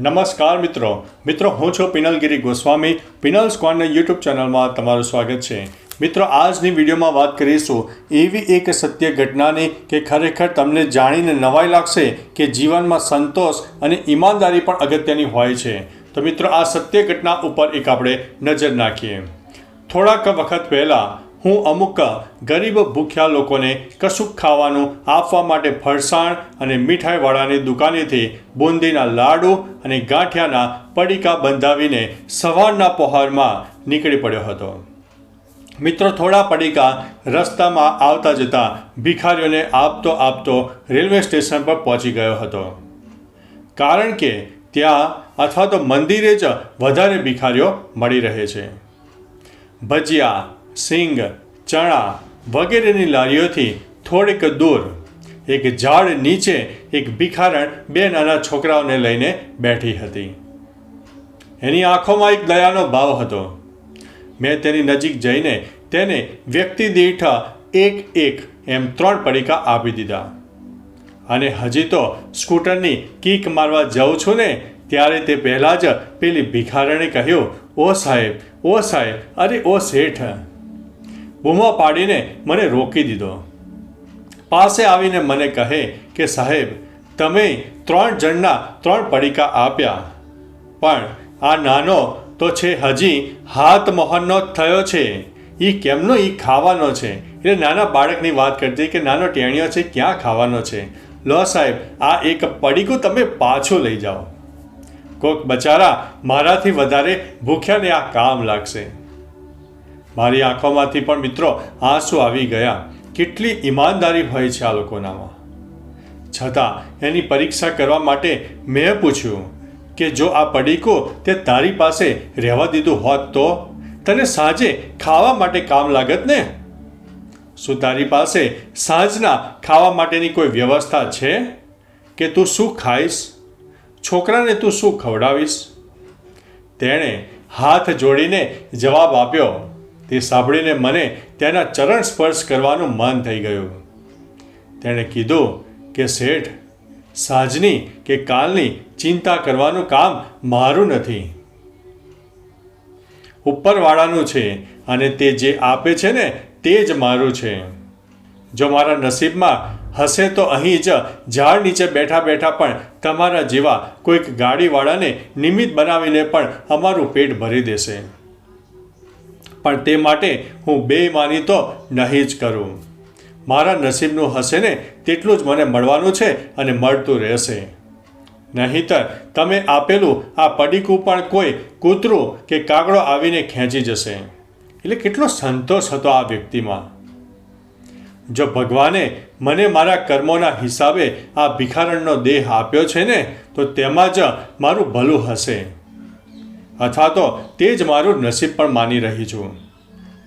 નમસ્કાર મિત્રો. મિત્રો, હું છું પિનલગીરી ગોસ્વામી. પિનલ સ્ક્વાડના યુટ્યુબ ચેનલમાં તમારું સ્વાગત છે. મિત્રો, આજની વિડીયોમાં વાત કરીશું એવી એક સત્ય ઘટનાની કે ખરેખર તમને જાણીને નવાઈ લાગશે કે જીવનમાં સંતોષ અને ઈમાનદારી પણ અગત્યની હોય છે. તો મિત્રો, આ સત્ય ઘટના ઉપર એક આપણે નજર નાખીએ. થોડાક વખત પહેલાં હું અમુક ગરીબ ભૂખ્યા લોકોને કશુંક ખાવાનું આપવા માટે ફરસાણ અને મીઠાઈવાળાની દુકાનેથી બુંદીના લાડુ અને ગાંઠિયાના પડીકા બંધાવીને સવારના પહોરમાં નીકળી પડ્યો હતો. મિત્રો, થોડા પડીકા રસ્તામાં આવતા જતા ભિખારીઓને આપતો આપતો રેલવે સ્ટેશન પર પહોંચી ગયો હતો. કારણ કે ત્યાં અથવા તો મંદિરે જ વધારે ભિખારીઓ મળી રહે છે. ભજીયા સિંગ, ચણા વગેરેની લારીઓથી થોડેક દૂર, એક ઝાડ નીચે એક ભિખારણ બે નાના છોકરાઓને લઈને બેઠી હતી. એની આંખોમાં એક દયાનો ભાવ હતો. મેં તેની નજીક જઈને તેને વ્યક્તિ દીઠ એક એક એમ ત્રણ પડીકા આપી દીધા. અને હજી તો સ્કૂટરની કીક મારવા જાઉં છું ને, ત્યારે તે પહેલાં જ પેલી ભિખારણે કહ્યું, ઓ સાહેબ ઓ સાહેબ, અરે ઓ શેઠ. બૂમો પાડીને મને રોકી દીધો. પાસે આવીને મને કહે કે, સાહેબ, તમે ત્રણ જણના ત્રણ પડીકા આપ્યા. પણ આ નાનો તો છે, હજી હાથ મોહનનો થયો છે. એ કેમનો એ ખાવાનો છે? એટલે નાના બાળકની વાત કરતી કે, નાનો ટેણીયો છે, ક્યાં ખાવાનો છે? લો સાહેબ, આ એક પડીકું તમે પાછું લઈ જાઓ. કોક બચારા મારાથી વધારે ભૂખ્યાને આ કામ લાગશે. મારી આંખોમાંથી પણ મિત્રો આંસુ આવી ગયા. કેટલી ઈમાનદારી હોય છે આ લોકોનામાં. છતાં એની પરીક્ષા કરવા માટે મેં પૂછ્યું કે જો આ પડીકો તે તારી પાસે રહેવા દીધું હોત તો? તને સાંજે ખાવા માટે કામ લાગત ને? શું તારી પાસે સાંજના ખાવા માટેની કોઈ વ્યવસ્થા છે? કે તું શું ખાઈશ? છોકરાને તું શું ખવડાવીશ? તેણે હાથ જોડીને જવાબ આપ્યો તે સાંભળીને મને તેના ચરણ સ્પર્શ કરવાનું મન થઈ ગયું. તેણે કીધું કે, શેઠ, સાંજની કે કાલની ચિંતા કરવાનું કામ મારું નથી. ઉપરવાળાનું છે અને તે જે આપે છે ને, તે જ મારું છે. જો મારા નસીબમાં હશે તો અહીં જ ઝાડ નીચે બેઠા બેઠા પણ તમારા જેવા કોઈક ગાડીવાળાને નિમિત્ત બનાવીને પણ અમારું પેટ ભરી દેશે. પણ તે માટે હું બેઈમાની તો નહીં જ કરું. મારા નસીબનું હશે ને તેટલું જ મને મળવાનું છે અને મળતું રહેશે. નહીંતર તમે આપેલું આ પડીકું પણ કોઈ કૂતરું કે કાગડો આવીને ખેંચી જશે. એટલે કેટલો સંતોષ હતો આ વ્યક્તિમાં. જો ભગવાને મને મારા કર્મોના હિસાબે આ ભિખારણનો દેહ આપ્યો છે ને, તો તેમાં જ મારું ભલું હશે. અથવા તો તે જ મારું નસીબ પણ માની રહી છું.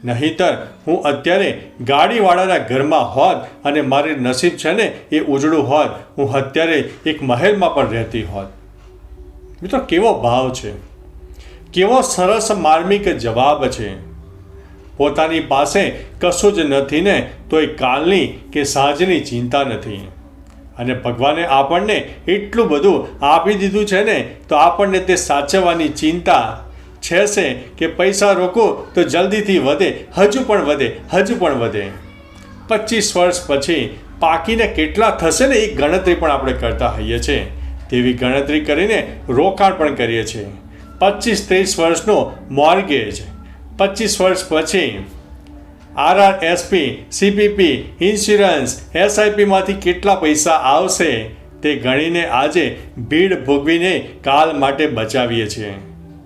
નહીંતર હું અત્યારે ગાડીવાળાના ઘરમાં હોત અને મારી નસીબ છે ને એ ઉજળું હોત, હું અત્યારે એક મહેલમાં પણ રહેતી હોત. મિત્રો, કેવો ભાવ છે? કેવો સરસ માર્મિક જવાબ છે. પોતાની પાસે કશું જ નથી ને તો એ કાલની કે સાંજની ચિંતા નથી. અને ભગવાને આપણને એટલું બધું આપી દીધું છે ને, તો આપણને તે સાચવવાની ચિંતા છે છે કે પૈસા રોકો તો જલ્દીથી વધે, હજુ પણ વધે, હજુ પણ વધે. પચીસ વર્ષ પછી પાકીને કેટલા થશે ને એ ગણતરી પણ આપણે કરતા હોઈએ છીએ તેવી ગણતરી કરીને રોકાણ પણ કરીએ છીએ. પચીસ ત્રીસ વર્ષનો મોર્ગેજ. પચીસ વર્ષ પછી આરઆરએસપી, સીપીપી, ઇન્સ્યોરન્સ, એસઆઈપીમાંથી કેટલા પૈસા આવશે તે ગણીને આજે ભીડ ભોગવીને કાલ માટે બચાવીએ છીએ.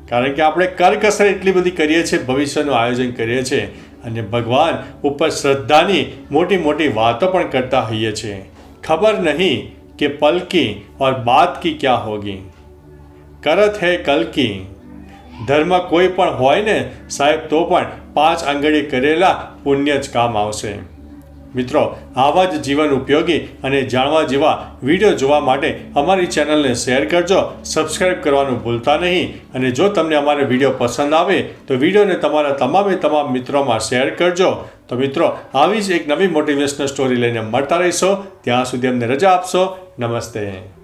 કારણ કે આપણે કરકસર એટલી બધી કરીએ છીએ, ભવિષ્યનું આયોજન કરીએ છીએ અને ભગવાન ઉપર શ્રદ્ધાની મોટી મોટી વાતો પણ કરતા હોઈએ છીએ. ખબર નહીં કે પલકી ઓર બાત કી ક્યાં હોગી? કરત હૈ કલકી ધર્મ કોઈ પણ હોય ને સાહેબ, તો પણ પાંચ આંગળી કરેલા પુણ્ય જ કામ આવશે. મિત્રો, આવા જ જીવન ઉપયોગી અને જાણવા જેવા વીડિયો જોવા માટે અમારી ચેનલને શેર કરજો સબસ્ક્રાઈબ કરવાનું ભૂલતા નહીં અને જો તમને અમારો વીડિયો પસંદ આવે, તો વિડીયોને તમારા તમામે તમામ મિત્રોમાં શેર કરજો. તો મિત્રો, આવી જ એક નવી મોટિવેશનલ સ્ટોરી લઈને મળતા રહીશો. ત્યાં સુધી અમને રજા આપશો. નમસ્તે.